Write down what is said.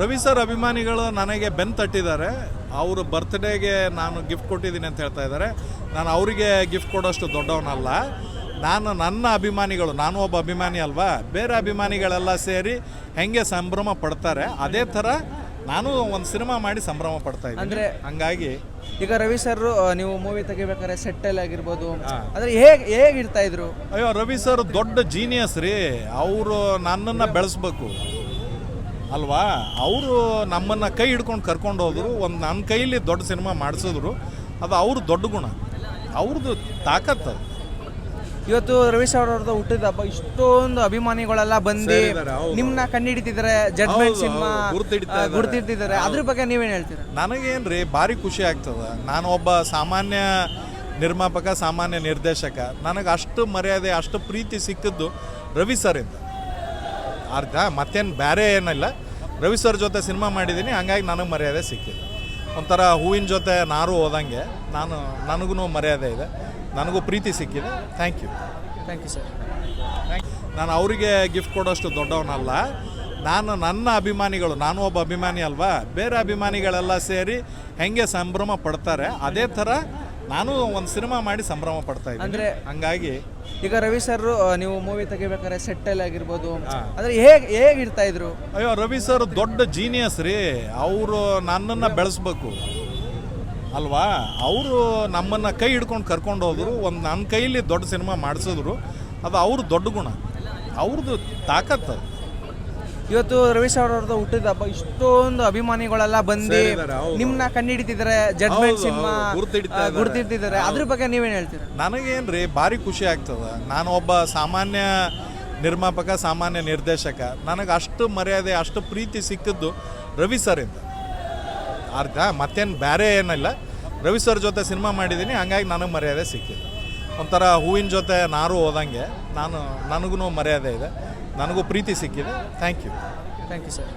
Ravi sir ಅಭಿಮಾನಿಗಳು ನನಗೆ ಬೆನ್ ತಟ್ಟಿದ್ದಾರೆ. ಅವರು ಬರ್ತ್ಡೇಗೆ ನಾನು ಗಿಫ್ಟ್ ಕೊಟ್ಟಿದ್ದೀನಿ ಅಂತ ಹೇಳ್ತಾ ಇದ್ದಾರೆ. ನಾನು ಅವರಿಗೆ ಗಿಫ್ಟ್ ಕೊಡೋಷ್ಟು ದೊಡ್ಡವನಲ್ಲ. ನಾನು ನನ್ನ ಅಭಿಮಾನಿಗಳು ನಾನು ಒಬ್ಬ ಅಭಿಮಾನಿ ಅಲ್ವಾ? ಬೇರೆ ಅಭಿಮಾನಿಗಳೆಲ್ಲ ಸೇರಿ ಹೆಂಗೆ ಸಂಭ್ರಮ ಪಡ್ತಾರೆ ಅದೇ ಥರ ನಾನು ಒಂದು ಸಿನಿಮಾ ಮಾಡಿ ಸಂಭ್ರಮ ಪಡ್ತಾ ಇದ್ದೀನಿ. ಅಂದರೆ ಹಂಗಾಗಿ ಈಗ ರವಿ ಸರ್ ನೀವು ಮೂವಿ ತೆಗಿಬೇಕಾದ್ರೆ ಸೆಟ್ಟಲ್ಲಿ ಆಗಿರ್ಬೋದು. ಅಂದ್ರೆ ಹೇಗೆ ಹೇಗೆ ಇದ್ರು? ಅಯ್ಯೋ ರವಿ ಸರ್ ದೊಡ್ಡ ಜೀನಿಯಸ್ ರೀ. ಅವರು ನನ್ನನ್ನು ಬೆಳೆಸ್ಬೇಕು. ಅಲ್ವಾ? ಅವರು ನಮ್ಮನ್ನು ಕೈ ಹಿಡ್ಕೊಂಡು ಕರ್ಕೊಂಡು ಹೋದರು. ಒಂದು ನನ್ನ ಕೈಯಲ್ಲಿ ದೊಡ್ಡ ಸಿನಿಮಾ ಮಾಡಿಸಿದ್ರು. ಅದು ಅವ್ರ ದೊಡ್ಡ ಗುಣ. ಅವ್ರದ್ದು ತಾಕತ್ತು ಅದು. ಇವತ್ತು ರವಿ ಸರ್ ಅವ್ರದ್ದು ಹುಟ್ಟಿದ ಹಬ್ಬ ಇಷ್ಟೊಂದು ಅಭಿಮಾನಿಗಳೆಲ್ಲ ಬಂದು ನಿಮ್ಮನ್ನ ಕಂಡಿಡಿತಿದ್ದಾರೆ ಜಡ್ಮೆಂಟ್ ಸಿನಿಮಾ. ಗುರ್ತಿಡ್ತಿದ್ದಾರೆ. ಅದ್ರ ಬಗ್ಗೆ ನೀವೇನು ಹೇಳ್ತೀರಾ? ನನಗೇನು ರೀ ಭಾರಿ ಖುಷಿ ಆಗ್ತದೆ. ನಾನು ಒಬ್ಬ ಸಾಮಾನ್ಯ ನಿರ್ಮಾಪಕ ಸಾಮಾನ್ಯ ನಿರ್ದೇಶಕ. ನನಗೆ ಅಷ್ಟು ಮರ್ಯಾದೆ ಅಷ್ಟು ಪ್ರೀತಿ ಸಿಕ್ಕಿದ್ದು ರವಿ ಸರ್ ಸರಿಂದ ಅರ್ಧ ಮತ್ತೇನು ಬೇರೆ ಏನಿಲ್ಲ ರವಿ ಸರ್ ಜೊತೆ ಸಿನಿಮಾ ಮಾಡಿದ್ದೀನಿ ಹಂಗಾಗಿ ನನಗೆ ಮರ್ಯಾದೆ ಸಿಕ್ಕಿದೆ. ಒಂಥರ ಹೂವಿನ ಜೊತೆ ನಾರು ಹೋದಂಗೆ ನಾನು ನನಗೂ ಮರ್ಯಾದೆ ಇದೆ. ನನಗೂ ಪ್ರೀತಿ ಸಿಕ್ಕಿದೆ. Thank you thank you sir ನಾನು ಅವರಿಗೆ ಗಿಫ್ಟ್ ಕೊಡೋಷ್ಟು ದೊಡ್ಡವನಲ್ಲ. ನಾನು ನನ್ನ ಅಭಿಮಾನಿಗಳು ನಾನು ಒಬ್ಬ ಅಭಿಮಾನಿ ಅಲ್ವಾ? ಬೇರೆ ಅಭಿಮಾನಿಗಳೆಲ್ಲ ಸೇರಿ ಹೆಂಗೆ ಸಂಭ್ರಮ ಪಡ್ತಾರೆ ಅದೇ ಥರ ನಾನು ಒಂದು ಸಿನಿಮಾ ಮಾಡಿ ಸಂಭ್ರಮ ಪಡ್ತಾ ಇದ್ದೀನಿ. ಅಂದ್ರೆ- ಹಂಗಾಗಿ ಈಗ ರವಿ ಸರ್ ನೀವು ಮೂವಿ ತೆಗಿಬೇಕಾದ್ರೆ ಸೆಟ್ಟಲ್ಲಿ ಆಗಿರ್ಬೋದು. ಅಂದ್ರೆ ಹೇಗೆ ಹೇಗೆ ಇರ್ತಾ ಇದ್ರು? ಅಯ್ಯೋ ರವಿ ಸರ್ ದೊಡ್ಡ ಜೀನಿಯಸ್ ರೀ. ಅವರು ನನ್ನನ್ನು ಬೆಳೆಸ್ಬೇಕು. ಅಲ್ವಾ? ಅವರು ನಮ್ಮನ್ನು ಕೈ ಹಿಡ್ಕೊಂಡು ಕರ್ಕೊಂಡು ಹೋದ್ರು. ಒಂದು ನನ್ನ ಕೈಲಿ ದೊಡ್ಡ ಸಿನಿಮಾ ಮಾಡಿಸಿದ್ರು. ಅದು ಅವ್ರ ದೊಡ್ಡ ಗುಣ. ಅವ್ರದ್ದು ತಾಕತ್ತು. ಇವತ್ತು ರವಿ ಸರ್ ಅವ್ರದ್ದು ಹುಟ್ಟಿದ ಹಬ್ಬ ಇಷ್ಟೊಂದು ಅಭಿಮಾನಿಗಳೆಲ್ಲ ಬಂದು. ನಿಮ್ನ ಕಂಡಿಡಿತಿದ್ದಾರೆ ಜಡ್ಮೆಂಟ್ ಸಿನಿಮಾ ಗುರುತಿಡ್ತಿದ್ದಾರೆ ಗುರ್ತಿಡ್ತಾ ಗುರ್ತಿಡ್ತಿದ್ದಾರೆ. ಅದ್ರ ಬಗ್ಗೆ ನೀವೇನು ಹೇಳ್ತೀರಾ? ನನಗೇನು ರೀ ಭಾರಿ ಖುಷಿ ಆಗ್ತದೆ. ನಾನು ಒಬ್ಬ ಸಾಮಾನ್ಯ ನಿರ್ಮಾಪಕ ಸಾಮಾನ್ಯ ನಿರ್ದೇಶಕ. ನನಗೆ ಅಷ್ಟು ಮರ್ಯಾದೆ ಅಷ್ಟು ಪ್ರೀತಿ ಸಿಕ್ಕಿದ್ದು ರವಿ ಸರಿಂದ ಅರ್ಧ ಮತ್ತೇನು ಬೇರೆ ಏನಿಲ್ಲ. ರವಿ ಸರ್ ಜೊತೆ ಸಿನಿಮಾ ಮಾಡಿದ್ದೀನಿ ಹಂಗಾಗಿ ನನಗೆ ಮರ್ಯಾದೆ ಸಿಕ್ಕಿದೆ. ಒಂಥರ ಹೂವಿನ ಜೊತೆ ನಾರು ಹೋದಂಗೆ ನಾನು ನನಗೂ ಮರ್ಯಾದೆ ಇದೆ. ನನಗೂ ಪ್ರೀತಿ ಸಿಕ್ಕಿದೆ. Thank you thank you sir